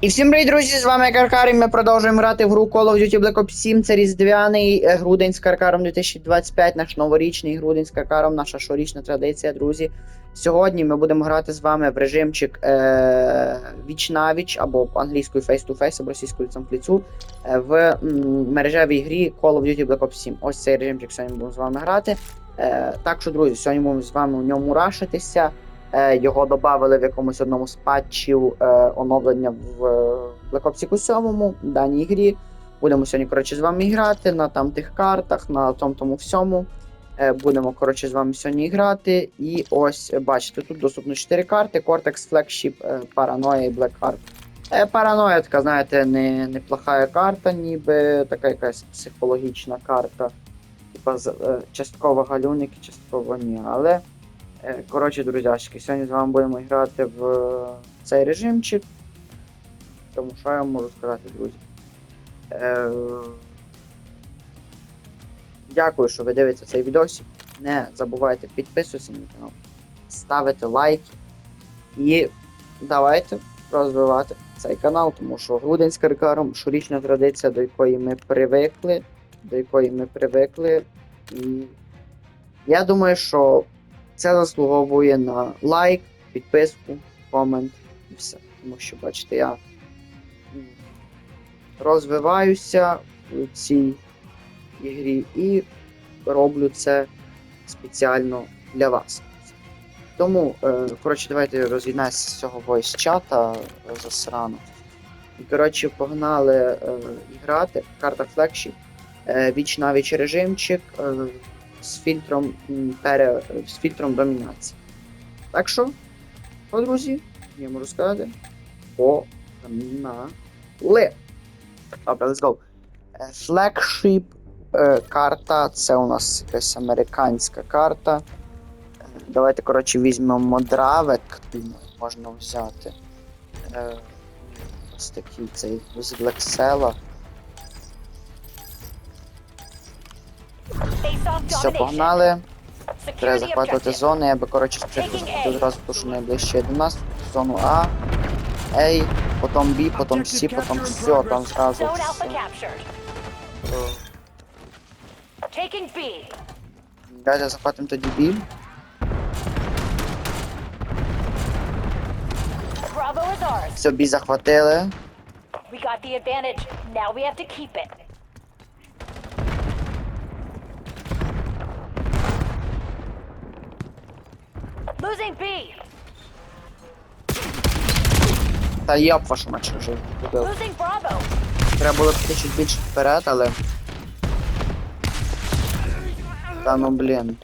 І всім привіт, друзі! З вами Каркар, і ми продовжуємо грати в гру Call of Duty Black Ops 7. Це різдвяний е, грудень з Каркаром 2025, наш новорічний грудень з Каркаром, наша щорічна традиція, друзі. Сьогодні ми будемо грати з вами в режимчик е- віч на віч, або англійською face to face, або російською лицем в е, в мережевій грі Call of Duty Black Ops 7. Ось цей режимчик сьогодні будемо з вами грати. Е- так що, друзі, сьогодні будемо з вами у ньому рашитися. Е, Його додали в якомусь одному з патчів е, оновлення в е, Black Ops 7 даній грі. Будемо сьогодні коротше, з вами грати на там тих картах, на тому тому всьому. Будемо коротше, з вами сьогодні грати. І ось бачите, тут доступно 4 карти: Cortex, Flagship, Paranoia і Blackheart. Параноя така, знаєте, не, неплохая карта, ніби така якась психологічна карта. Типа частково галюники, частково ні. Але Коротше, друзяшки, сьогодні з вами будемо грати в е, цей режимчик. Тому що я вам можу сказати, друзі. Е, Дякую, що ви дивитеся цей відосик. Не забувайте підписуватися на канал, ставити лайки і давайте розвивати цей канал, тому що грудень з каркаром щорічна традиція, до якої ми привикли, до якої ми привикли. І я думаю, що це заслуговує на лайк, підписку, комент і все. Тому що, бачите, я розвиваюся у цій ігрі і роблю це спеціально для вас. Тому, е, коротше, давайте роз'єднатися з цього voice чата е, засрано. І, коротше, погнали е, грати. Карта флекшіп, е, віч на віч режимчик. Е, з фільтром пере, з фільтром домінації. Так що, о, друзі, я можу сказати, погнали. Добре, let's go. Flagship е, карта, це у нас якась американська карта. Давайте, коротше, візьмемо дравек, можна взяти. Е, Ось такий цей з Блексела. Все, погнали. Треба захватувати зони, я би коротше спочатку захватив одразу ту, що найближче до нас, зону А, Ей, потім Б, потім С, потім все, там зразу. Давайте захватимо тоді Б. Все, Б захватили. We got the advantage. Now we have to keep it. Losing B. Та йоп вашу мать, що вже. Losing Bravo. Треба було піти чуть більше вперед, але. Та ну блін.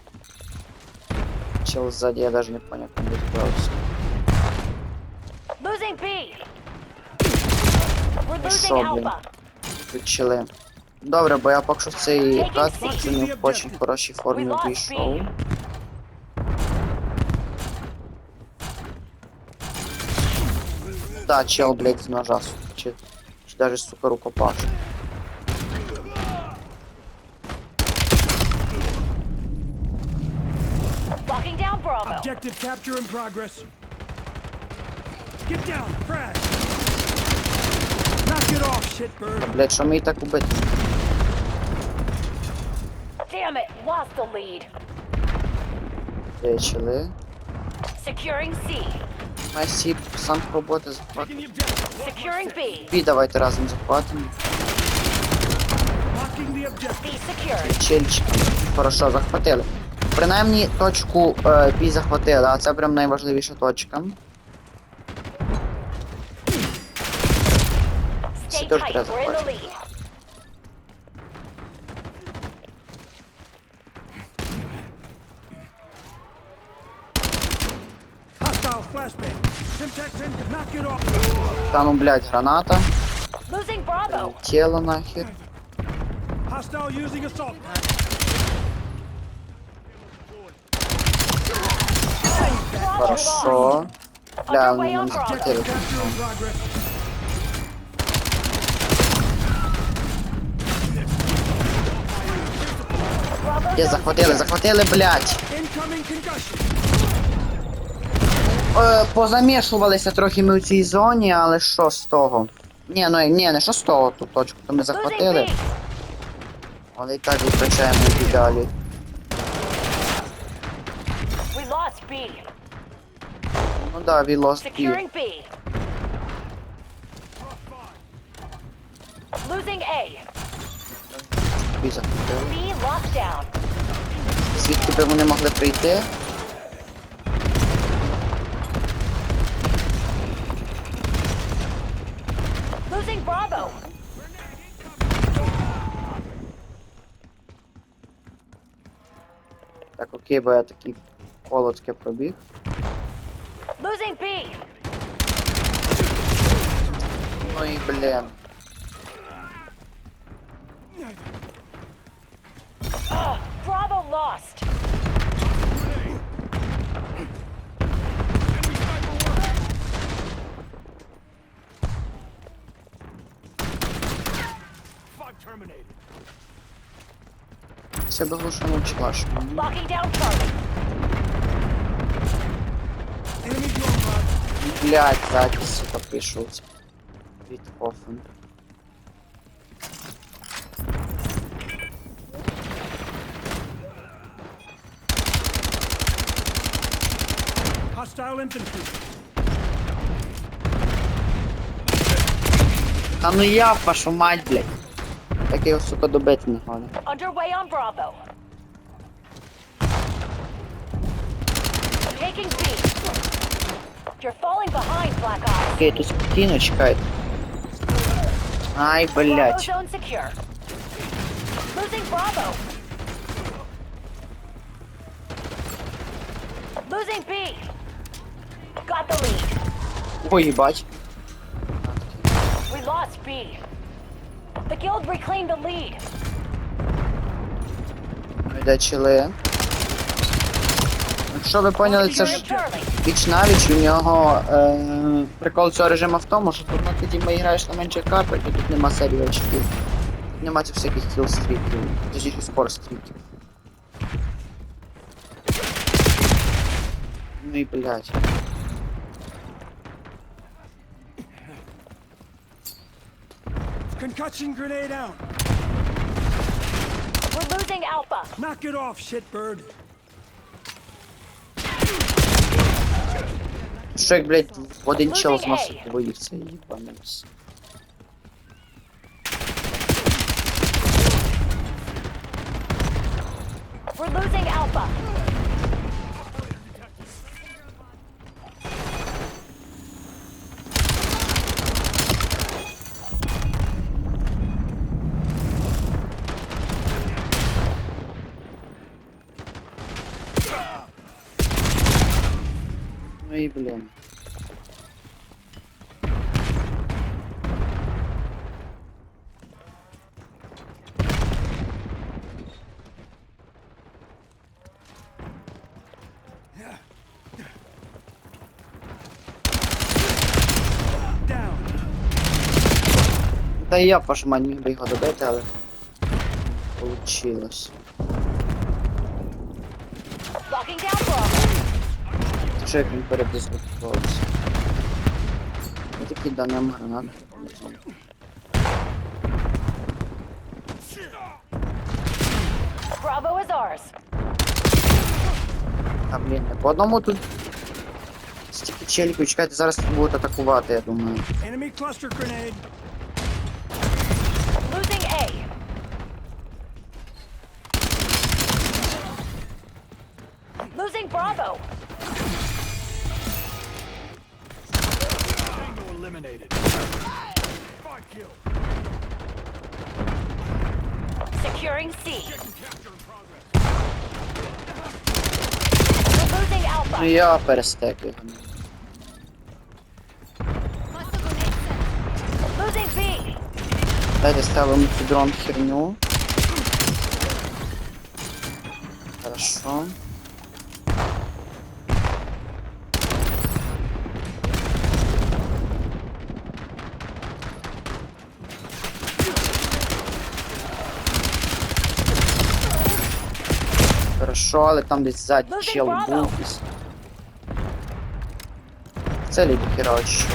Чел ззаді, я даже не понял, як він відбивався. Losing B. We're losing що, блін? Alpha. Тут. Добре, бо я поки що в цей кат не в очень хорошій формі We lost вийшов. B. Да, чел, блядь, з ножа, сука, чи, чи даже, сука, рукопаш. Locking down Bravo. Objective capture in progress. Get down, crash. Knock it off, shitbird. Блядь, що мені так убити? Damn it. Lost the lead. Де чили? Securing C. Масі, сам роботи захват. Taking the objective. Securing B. Бі, давайте разом захватимо. Чельчиком. Хорошо, захватили. Принаймні точку е, захватили, а це прям найважливіша точка. In the lead. Hostile flashbang. Там, ну, блядь, граната. Тело нахер. Хорошо. Бля, он не захотел. Я захватили, захватили, блядь. Е, позамішувалися трохи ми у цій зоні, але що з того? Ні, ну ні, не що з того, ту точку то ми захватили, але і так витрачаємо її далі. We lost B. Ну да, we lost B. Securing B. Losing A. B захватили. B locked down. Звідки би вони могли прийти? Losing Bravo. Так, окей, бо я такий колодське пробіг. Losing B. Ну і блін. Ugh, Bravo lost. Я бы лучше начала. Блять, запись, сука, пишут. Витхофен. А ну я, пошумать, мать, блядь. Так я його, сука, добити не гоню. Underway on Bravo. Taking B. You're falling behind, Black Ops. Окей, тут спокійно чекайте. Ай, Bravo блять. zone secure. Losing Bravo. Losing B. Got the lead. Ой, їбать. We lost B. The guild reclaimed the lead. Йде чили. Якщо ви поняли, це ж віч навіч, у нього е, прикол цього режиму в тому, що тут на тоді ми граєш на менших картах, і тут нема серії очків. Тут нема цих всяких кіл-стріків, точніше спор-стріків. Ну і блядь. Concussion grenade out. We're losing Alpha. Knock it off, shitbird. Що як, блядь, в один чел Losing зносить A. двоїх, це їбанець. We're losing Alpha. Ну і блін. Down. Та і я пошмань міг би його добити, але получилось. Як він передислокувався? Я такий данем гранат. Bravo is ours. А блін, не по одному тут стільки челіків, чекайте, зараз тут будуть атакувати, я думаю. Enemy cluster grenade. Losing A. Losing Bravo. eliminated. Five kill. Securing C. Capture in progress. We're losing Ну Alpha. я перестек його. Losing B. Дайте ставимо цю дрон херню. Хорошо. Хорошо, але там десь ззаді Losing чел Bravo. був. десь. Целі до хіра от що.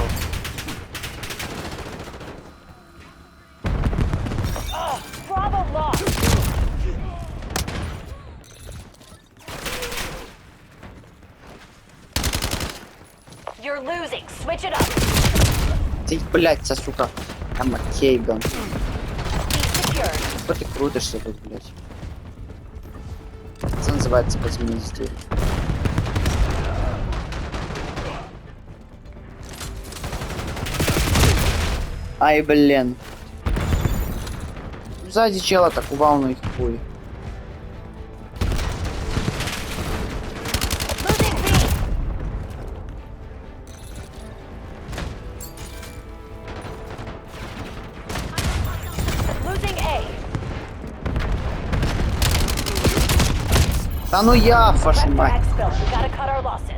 Bravo lost. You're losing. Switch it up. Ти, блядь, ця сука. Ема Кейган. Be secured. Що ти крутишся тут, блядь? Це називається спецміністер. Ай, блін. Ззаді чела атакував, ну їх хуй. Та ну я, вашу мать.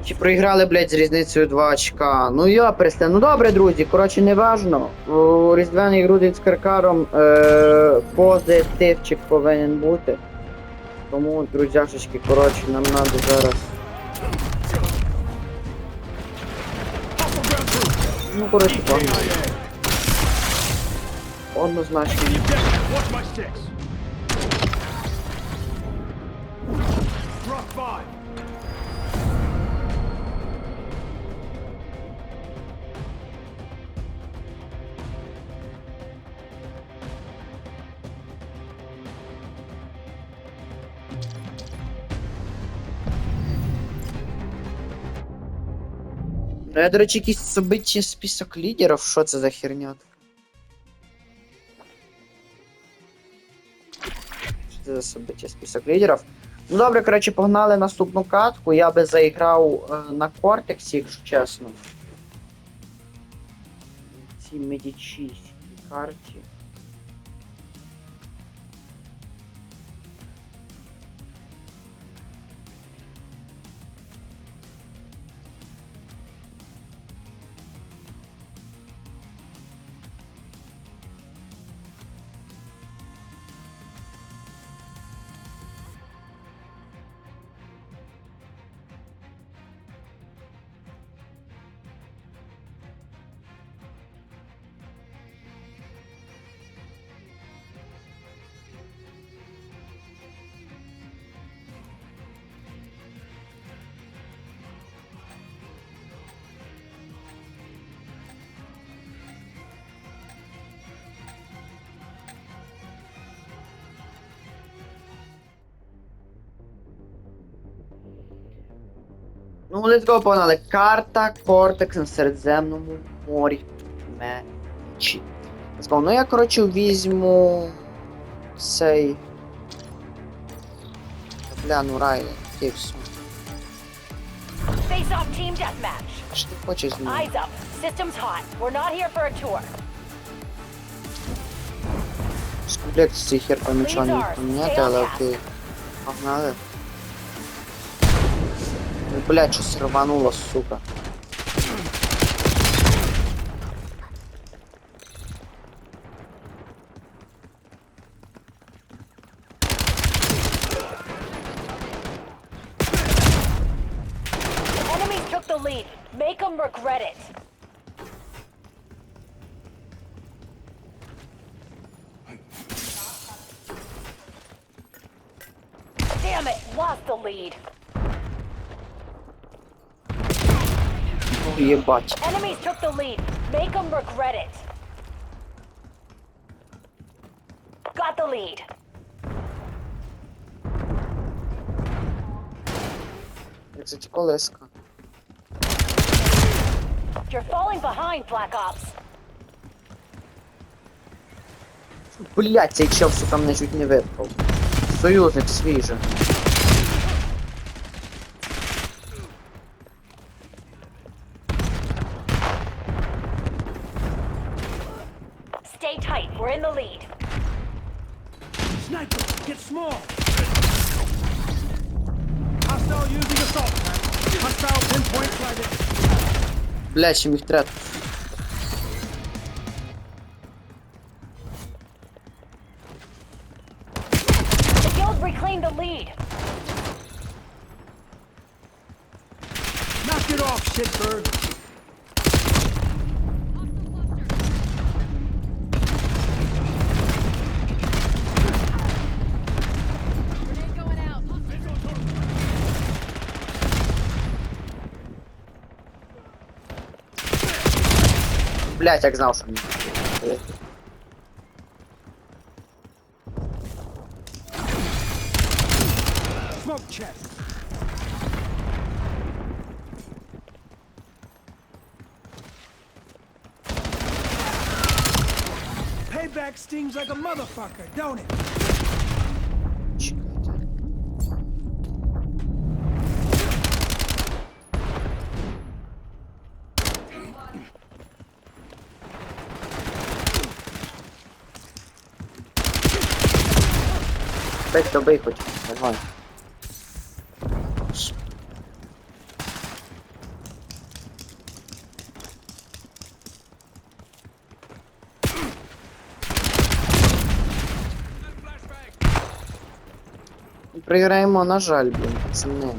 Чи проіграли, блядь, з різницею 2 очка? Ну я перестань. Ну добре, друзі, коротше, не важно. У різдвяний грудень з каркаром е, позитивчик повинен бути. Тому, друзяшечки, коротше, нам треба зараз. Ну, коротше, погнали. Однозначно. five. Ну, я, до речі, якийсь собичий список лідерів, що це за херня? Що це за собичий список лідерів? Ну добре, коротше, погнали наступну катку. Я би заіграв е, на кортексі, якщо чесно. Цій медичійській карті. Ну, let's go, погнали. Карта Кортекс на Середземному морі. Мечі. Let's go. Ну я, коротше, візьму цей. Бля, ну рай, ти все. Face off team deathmatch. Що ти хочеш з мене? Eyes up. System's hot. We're not here for a tour. З комплект цей хер помічав не поміняти, але окей. Погнали. Ну, блядь, щось рвануло, сука. the lead. Make them regret it. Got the lead. Як це ті колеска. You're falling behind, Black Ops. Блять, цей чел, сука, мене чуть не випав. Союзник свій же. in the lead. Sniper, get small. Hostile using assault. Hostile pinpoint target. Блять, чим їх треба. Блять, як. Payback stings like a motherfucker, don't it? П'ять добий хоч. Давай. Програємо, на жаль, блін, пацани.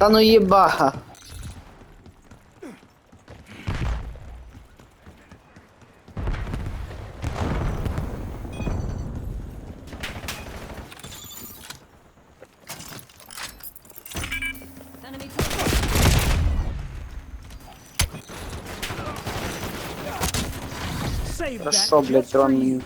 Та ну єбаха. Що, блядь, дрон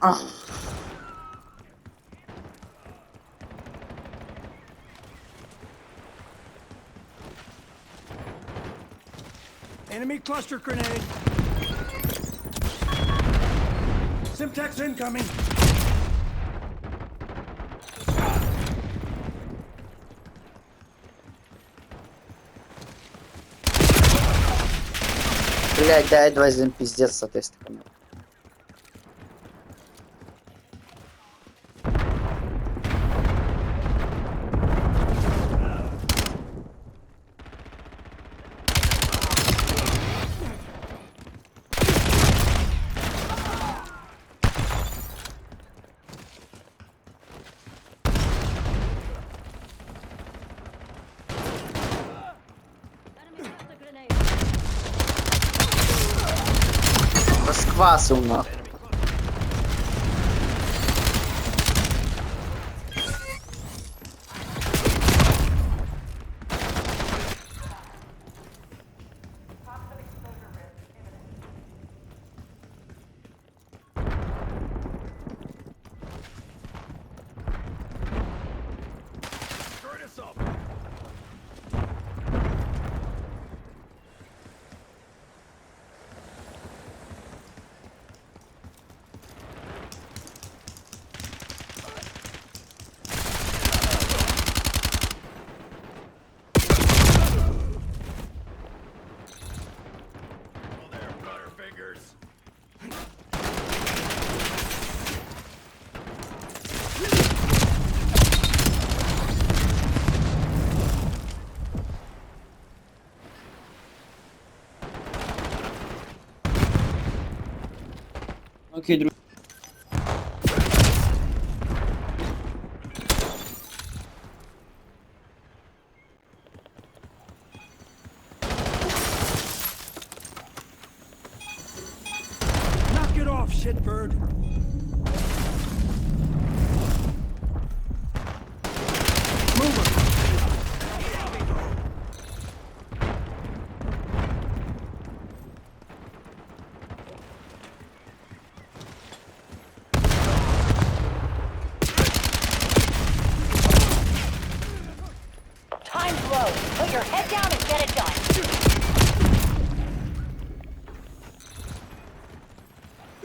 Ах. Enemy cluster grenade. Simtex incoming. Блять, дай два один пиздец с fácil, mano.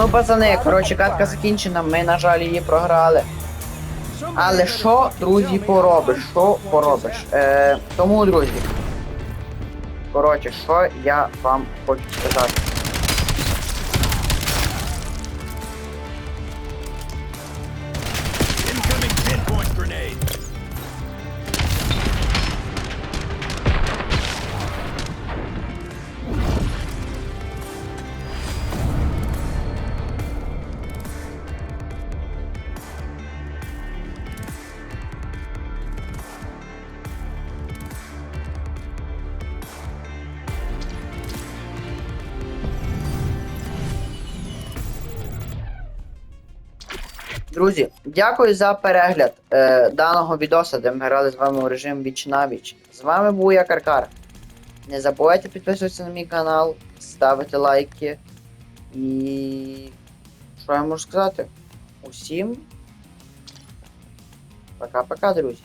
Ну, пацани, коротше, катка закінчена, ми, на жаль, її програли. Але що, друзі, поробиш? Що поробиш? Е, тому, друзі. Коротше, що я вам хочу сказати. Друзі, дякую за перегляд е, даного відоса, де ми грали з вами у режим Віч на Віч. З вами був я Каркар. Не забувайте підписуватися на мій канал, ставити лайки. І. Що я можу сказати? Усім. Пока-пока, друзі.